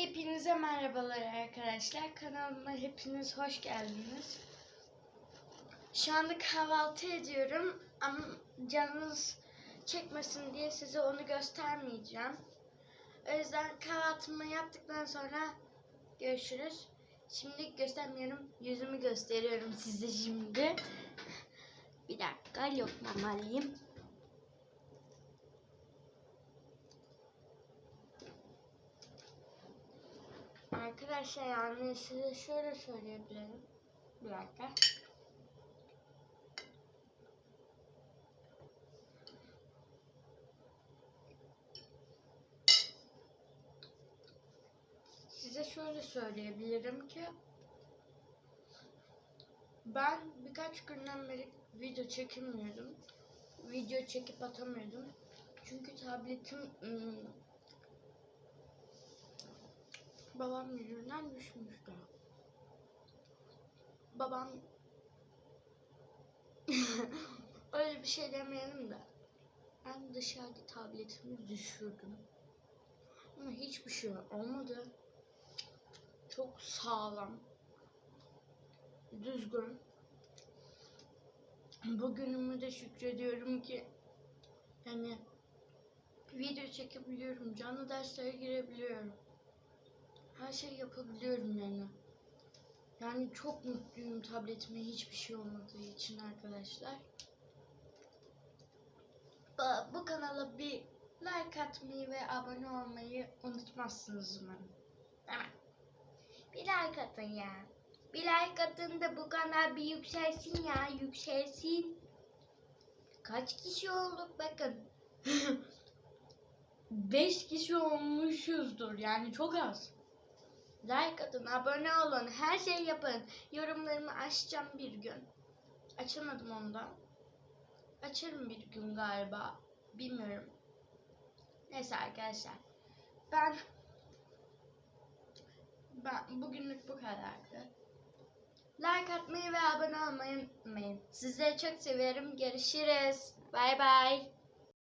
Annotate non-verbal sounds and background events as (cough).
Hepinize merhabalar arkadaşlar. Kanalıma hepiniz hoş geldiniz. Şu anda kahvaltı ediyorum ama canınız çekmesin diye size onu göstermeyeceğim. O yüzden kahvaltımı yaptıktan sonra görüşürüz. Şimdi göstermiyorum. Yüzümü gösteriyorum size şimdi. Bir dakika lokmamı alayım. Arkadaşlar yani size şöyle söyleyebilirim. Bir dakika. Size şöyle söyleyebilirim ki ben birkaç günden beri video çekemiyordum. Video çekip atamıyordum. Çünkü tabletim ım, babam yüzünden düşmüştü. Babam (laughs) öyle bir şey demeyelim de ben dışarıda tabletimi düşürdüm. Ama hiçbir şey olmadı. Çok sağlam. Düzgün. Bugünümü de şükrediyorum ki yani video çekebiliyorum. Canlı derslere girebiliyorum her şey yapabiliyorum yani. Yani çok mutluyum tabletime hiçbir şey olmadığı için arkadaşlar. Bu- kanala bir like atmayı ve abone olmayı unutmazsınız umarım. Bir like atın ya. Bir like atın da bu kanal bir yükselsin ya. Yükselsin. Kaç kişi olduk bakın. (laughs) 5 kişi olmuşuzdur yani çok az. Like atın, abone olun, her şey yapın. Yorumlarımı açacağım bir gün. Açamadım ondan. Açarım bir gün galiba. Bilmiyorum. Neyse arkadaşlar. Ben ben bugünlük bu kadardı. Like atmayı ve abone olmayı unutmayın. Sizleri çok seviyorum. Görüşürüz. Bay bay.